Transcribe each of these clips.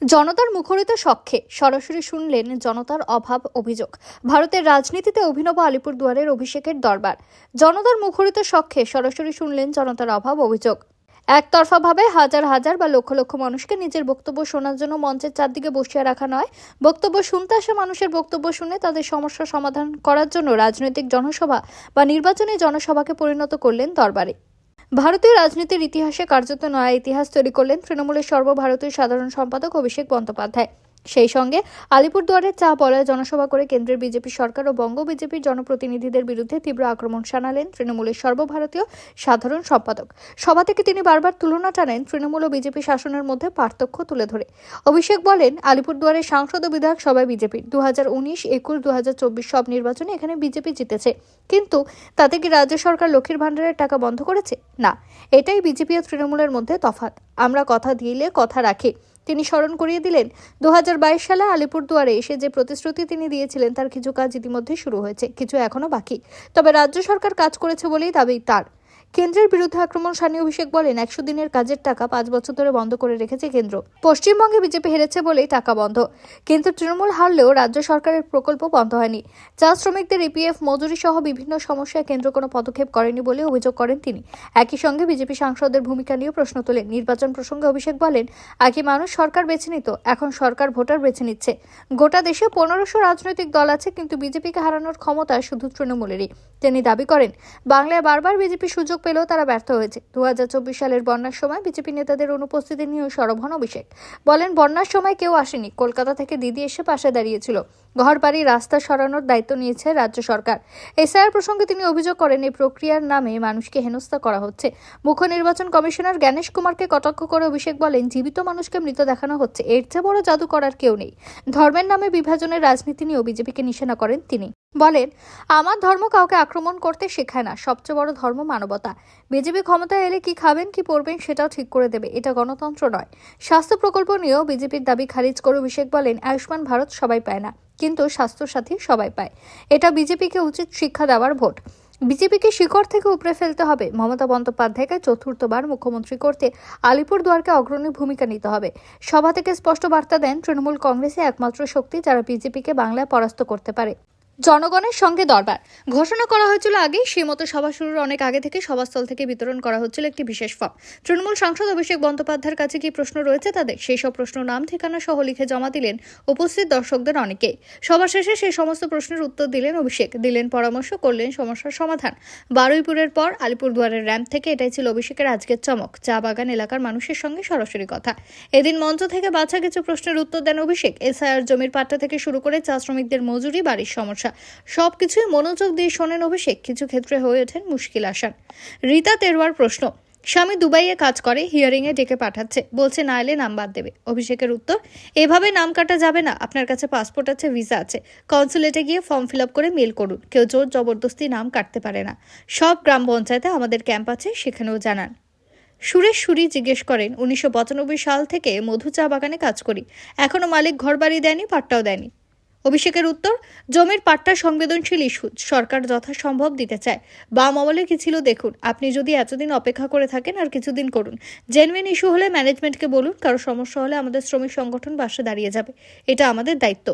জনতার মুখরিত সখ্যে সরাসরি শুনলেন জনতার অভাব অভিযোগ। ভারতের রাজনীতিতে অভিনব আলিপুরদুয়ারের অভিষেকের দরবার। জনতার মুখরিত সখ্যে সরাসরি শুনলেন জনতার অভাব অভিযোগ। একতরফাভাবে হাজার হাজার বা লক্ষ লক্ষ মানুষকে নিজের বক্তব্য শোনার জন্য মঞ্চের চারদিকে বসিয়ে রাখা নয়। বক্তব্য শুনতে আসা মানুষের বক্তব্য শুনে তাদের সমস্যা সমাধান করার জন্য রাজনৈতিক জনসভা বা নির্বাচনী জনসভাকে পরিণত করলেন দরবারে। ভারতীয় রাজনীতির ইতিহাসে কার্যত নয়া ইতিহাস তৈরি করলেন তৃণমূলের সর্বভারতীয় সাধারণ সম্পাদক অভিষেক বন্দ্যোপাধ্যায়। সেই সঙ্গে আলিপুরদুয়ারের চা বলয়ে জনসভা করে কেন্দ্রের বিজেপি সরকার ও বঙ্গ বিজেপির জনপ্রতিনিধিদের বিরুদ্ধে তীব্র আক্রমণ শানালেন তৃণমূলের সর্বভারতীয় সাধারণ সম্পাদক। সভা থেকে তিনি বারবার তুলনা টানেন তৃণমূল ও বিজেপি শাসনের মধ্যে পার্থক্য তুলে ধরে। অভিষেক বলেন, আলিপুরদুয়ারের সাংসদ ও বিধায়ক সবাই বিজেপির দু হাজার উনিশ, একুশ দু হাজার চব্বিশ সব নির্বাচনে এখানে বিজেপি জিতেছে। কিন্তু তাতে কি রাজ্য সরকার লক্ষ্মীর ভাণ্ডারের টাকা বন্ধ করেছে? না, এটাই বিজেপি ও তৃণমূলের মধ্যে তফাৎ। আমরা কথা দিলে কথা রাখি। তিনি স্মরণ করিয়ে দিলেন দু হাজার বাইশ সালে আলিপুরদুয়ারে এসে যে প্রতিশ্রুতি তিনি দিয়েছিলেন, তার কিছু কাজ ইতিমধ্যে শুরু হয়েছে, কিছু এখনও বাকি। তবে রাজ্য সরকার কাজ করেছে বলেই দাবি তার। কেন্দ্রের বিরুদ্ধে আক্রমণ, সানি অভিষেক বলেন, একশো দিনের কাজের টাকা পাঁচ বছর ধরে বন্ধ করে রেখেছে কেন্দ্র। পশ্চিমবঙ্গে বিজেপি হেরেছে বলেই টাকা বন্ধ। কিন্তু তৃণমূল হারলেও রাজ্য সরকারের প্রকল্প বন্ধ হয়নি। চা শ্রমিকদের ইপিএফ মজুরি সহ বিভিন্ন সমস্যায় কেন্দ্র কোনো পদক্ষেপ করেনি বলে অভিযোগ করেন তিনি। একই সঙ্গে বিজেপি সাংসদদের ভূমিকা নিয়েও প্রশ্ন তোলেন। নির্বাচন প্রসঙ্গে অভিষেক বলেন আগে মানুষ সরকার বেছে নিত, এখন সরকার ভোটার বেছে নিচ্ছে। গোটা দেশে পনেরোশো রাজনৈতিক দল আছে, কিন্তু বিজেপিকে হারানোর ক্ষমতা শুধু তৃণমূলেরই। তিনি দাবি করেন, বাংলায় বারবার বিজেপি সুযোগ পেলেও তারা ব্যর্থ হয়েছে। দুহাজার চব্বিশ সালের বন্যার সময় বিজেপি নেতাদের অনুপস্থিতি নিয়েও সরব হন অভিষেক বলেন, বন্যার সময় কেউ আসেনি। কলকাতা থেকে দিদি এসে পাশে দাঁড়িয়েছিল। ঘর বাড়ি রাস্তা সরানোর দায়িত্ব নিয়েছে রাজ্য সরকার। এসআইআর প্রসঙ্গে তিনি অভিযোগ করেন, এই প্রক্রিয়ার নামে মানুষকে হেনস্থা করা হচ্ছে। মুখ্য নির্বাচন কমিশনার জ্ঞানেশ কুমারকে কটাক্ষ করে অভিষেক বলেন, জীবিত মানুষকে মৃত দেখানো হচ্ছে। এর চেয়ে বড় জাদু করার কেউ নেই। ধর্মের নামে বিভাজনের রাজনীতি নিয়েও বিজেপিকে নিশানা করেন তিনি। বলেন, আমার ধর্ম কাউকে আক্রমণ করতে শেখায় না, সবচেয়ে বড় ধর্ম মানবতা। বিজেপি ক্ষমতায় এলে কি খাবেন, কি পড়বেন সেটাও ঠিক করে দেবে, এটা গণতন্ত্র নয়। স্বাস্থ্য প্রকল্প নিয়েও বিজেপির দাবি খারিজ করে অভিষেক বলেন, আয়ুষ্মান ভারত সবাই পায় না, কিন্তু স্বাস্থ্যসাথী সবাই পায়। এটা বিজেপিকে উচিত শিক্ষা দেওয়ার ভোট। বিজেপিকে শিকড় থেকে উপড়ে ফেলতে হবে। মমতা বন্দ্যোপাধ্যায়কে চতুর্থবার মুখ্যমন্ত্রী করতে আলিপুরদুয়ারকে অগ্রণী ভূমিকা নিতে হবে। সভা থেকে স্পষ্ট বার্তা দেন তৃণমূল কংগ্রেসে একমাত্র শক্তি, যারা বিজেপিকে বাংলায় পরাস্ত করতে পারে। জনগণের সঙ্গে দরবার। ঘোষণা করা হয়েছিল আগেই, সেই মতো সভা শুরুর অনেক আগে থেকে সভাস্থল থেকে বিতরণ করা হচ্ছিল একটি বিশেষ ফর্ম। তৃণমূল সাংসদ অভিষেক বন্দ্যোপাধ্যায়ের কাছে কি প্রশ্ন রয়েছে তাদের? সেই সব প্রশ্ন নাম, ঠিকানা সহ লিখে জমা দিলেন উপস্থিত দর্শকদের অনেকেই। সভা শেষে সেই সমস্ত প্রশ্নের উত্তর দিলেন অভিষেক। দিলেন পরামর্শ, করলেন সমস্যার সমাধান। বারুইপুরের পর আলিপুরদুয়ারের র্যাম্প থেকে এটাই ছিল অভিষেকের আজকের চমক। চা বাগান এলাকার মানুষের সঙ্গে সরাসরি কথা। এদিন মঞ্চ থেকে বাছা কিছু প্রশ্নের উত্তর দেন অভিষেক। এসআইআর জমির পাট্টা থেকে শুরু করে চা শ্রমিকদের মজুরি, বাড়ির সমস্যা। সবকিছুই মনোযোগ দিয়ে শোনেন অভিষেক। কিছু ক্ষেত্রে হয়ে ওঠেন মুশকিল আসান। রীতা তেরোয়ার প্রশ্ন, স্বামী দুবাইয়ে কাজ করে হিয়ারিং এ ডেকে পাঠাচ্ছে। বলছে, না এলে নাম বাদ দেবে। অভিষেকের উত্তর, এভাবে নাম কাটা যাবে না। আপনার কাছে পাসপোর্ট আছে ভিসা আছে। কনসুলেটে গিয়ে ফর্ম ফিল করে মেল করুন। কেউ জোর জবরদস্তি নাম কাটতে পারে না। সব গ্রাম পঞ্চায়েতে আমাদের ক্যাম্প আছে, সেখানেও জানান। সুরেশ সুরি জিজ্ঞেস করেন, উনিশশো পঁচানব্বই সাল থেকে মধু চা বাগানে কাজ করি। এখনও মালিক ঘর বাড়ি দেয়নি, পাট্টাও দেয়নি। অভিষেকের উত্তর, জমির পাট্টা সংবেদনশীল ইস্যু, সরকার যথাসম্ভব দিতে চায়। বাম আমলে কি ছিল দেখুন, আপনি যদি এতদিন অপেক্ষা করে থাকেন আর কিছুদিন করুন। জেনুইন ইস্যু হলে ম্যানেজমেন্টকে বলুন, কারও সমস্যা হলে আমাদের শ্রমিক সংগঠন পাশে দাঁড়িয়ে যাবে, এটা আমাদের দায়িত্ব।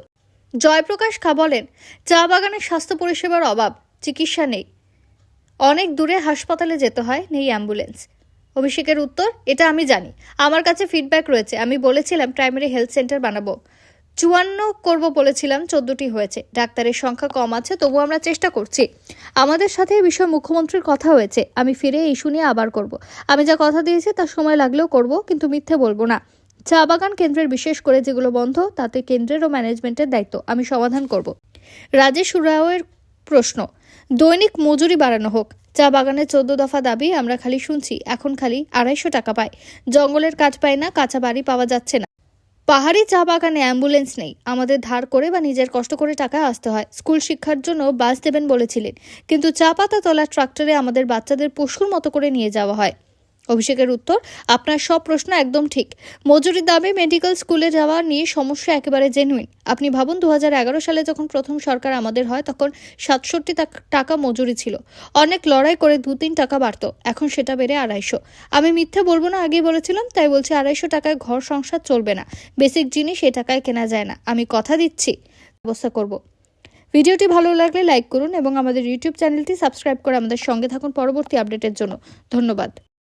জয়প্রকাশ খা বলেন, চা বাগানের স্বাস্থ্য পরিষেবার অভাব, চিকিৎসা নেই। অনেক দূরে হাসপাতালে যেতে হয়, নেই অ্যাম্বুলেন্স। অভিষেকের উত্তর, এটা আমি জানি। আমার কাছে ফিডব্যাক রয়েছে, আমি বলেছিলাম প্রাইমারি হেলথ সেন্টার বানাবো। চুয়ান্ন করব বলেছিলাম, চোদ্দটি হয়েছে। ডাক্তারের সংখ্যা কম আছে তবু আমরা চেষ্টা করছি। আমাদের সাথে এই বিষয়ে মুখ্যমন্ত্রীর কথা হয়েছে। আমি ফিরে ইস্যু নিয়ে আবার করব। আমি যা কথা দিয়েছি তার সময় লাগলেও করব, কিন্তু মিথ্যে বলব না। চা বাগান কেন্দ্রের বিশেষ করে যেগুলো বন্ধ, তাতে কেন্দ্রের ও ম্যানেজমেন্টের দায়িত্ব। আমি সমাধান করব। রাজেশ রাওয়ের প্রশ্ন, দৈনিক মজুরি বাড়ানো হোক। চা বাগানের চোদ্দ দফা দাবি আমরা খালি শুনছি, এখন খালি আড়াইশো টাকা পাই জঙ্গলের কাজ পাই না, কাঁচা বাড়ি পাওয়া যাচ্ছে না। পাহাড়ি চা বাগানে অ্যাম্বুলেন্স নেই। আমাদের ধার করে বা নিজের কষ্ট করে টাকা আসতে হয়। স্কুল শিক্ষার জন্য বাস দেবেন বলেছিলেন। কিন্তু চা পাতা তোলা ট্রাক্টরে আমাদের বাচ্চাদের পশুর মতো করে নিয়ে যাওয়া হয়। অভিষেকের উত্তর, আপনার সব প্রশ্ন একদম ঠিক। মজুরির দামে মেডিকেল স্কুলে যাওয়া নিয়ে সমস্যা একেবারে জেনুইন আপনি ভাবুন দু হাজার এগারো সালে যখন প্রথম সরকার আমাদের হয়, তখন সাতষট্টি টাকা মজুরি ছিল। অনেক লড়াই করে দু তিন টাকা বাড়তো। এখন সেটা বেড়ে আড়াইশো। আমি মিথ্যে বলব না, আগেই বলেছিলাম, তাই বলছি আড়াইশো টাকায় ঘর সংসার চলবে না। বেসিক জিনিস এই টাকায় কেনা যায় না। আমি কথা দিচ্ছি, ব্যবস্থা করব। ভিডিওটি ভালো লাগলে লাইক করুন এবং আমাদের ইউটিউব চ্যানেলটি সাবস্ক্রাইব করে আমাদের সঙ্গে থাকুন পরবর্তী আপডেটের জন্য। ধন্যবাদ।